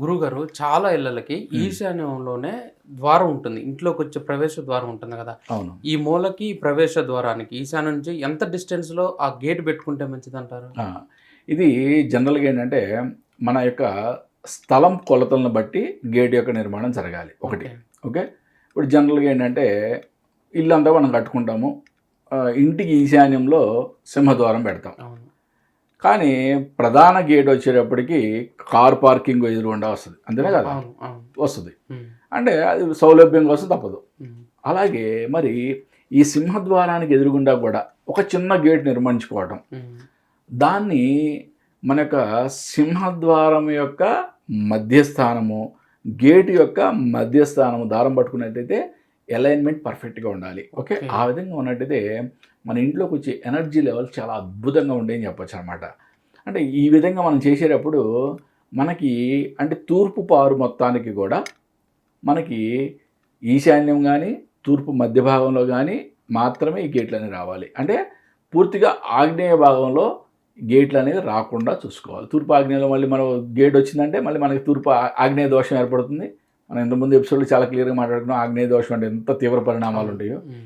గురుగారు చాలా ఇళ్ళకి ఈశాన్యంలోనే ద్వారం ఉంటుంది. ఇంట్లోకి వచ్చే ప్రవేశ ద్వారం ఉంటుంది కదా. అవును. ఈ మూలకి ప్రవేశ ద్వారానికి ఈశాన్యం నుంచి ఎంత డిస్టెన్స్లో ఆ గేట్ పెట్టుకుంటే మంచిది అంటారు ఇది జనరల్గా ఏంటంటే మన యొక్క స్థలం కొలతలను బట్టి గేట్ యొక్క నిర్మాణం జరగాలి ఒకటి. ఓకే. ఇప్పుడు జనరల్గా ఏంటంటే ఇల్లు అంతా మనం కట్టుకుంటాము. ఇంటికి ఈశాన్యంలో సింహద్వారం పెడతాం. అవును. కానీ ప్రధాన గేట్ వచ్చేటప్పటికి కార్ పార్కింగ్ ఎదురుగుండా వస్తుంది. అంతేనే కదా? వస్తుంది. అంటే అది సౌలభ్యం కోసం తప్పదు. అలాగే మరి ఈ సింహద్వారానికి ఎదురుగుండా కూడా ఒక చిన్న గేట్ నిర్మించుకోవడం ఉమ్, దాన్ని మన యొక్క సింహద్వారం యొక్క మధ్యస్థానము గేట్ యొక్క మధ్యస్థానము దారం పట్టుకున్నట్టయితే అలైన్మెంట్ పర్ఫెక్ట్గా ఉండాలి. ఓకే. ఆ విధంగా ఉన్నట్టయితే మన ఇంట్లోకి వచ్చే ఎనర్జీ లెవెల్ చాలా అద్భుతంగా ఉండేని చెప్పొచ్చు అనమాట అంటే ఈ విధంగా మనం చేసేటప్పుడు మనకి అంటే తూర్పు పారు మొత్తానికి కూడా మనకి ఈశాన్యం కానీ తూర్పు మధ్య భాగంలో కానీ మాత్రమే ఈ గేట్లు అనేవి రావాలి. అంటే పూర్తిగా ఆగ్నేయ భాగంలో గేట్లు అనేవి రాకుండా చూసుకోవాలి. తూర్పు ఆగ్నేయంలో మళ్ళీ మనం గేట్ వచ్చిందంటే మళ్ళీ మనకి తూర్పు ఆగ్నేయ దోషం ఏర్పడుతుంది. మనం ఇంతకుముందు ఎపిసోడ్లో చాలా క్లియర్గా మాట్లాడుకున్నాం ఆగ్నేయ దోషం అంటే ఎంత తీవ్ర పరిణామాలు ఉంటాయో.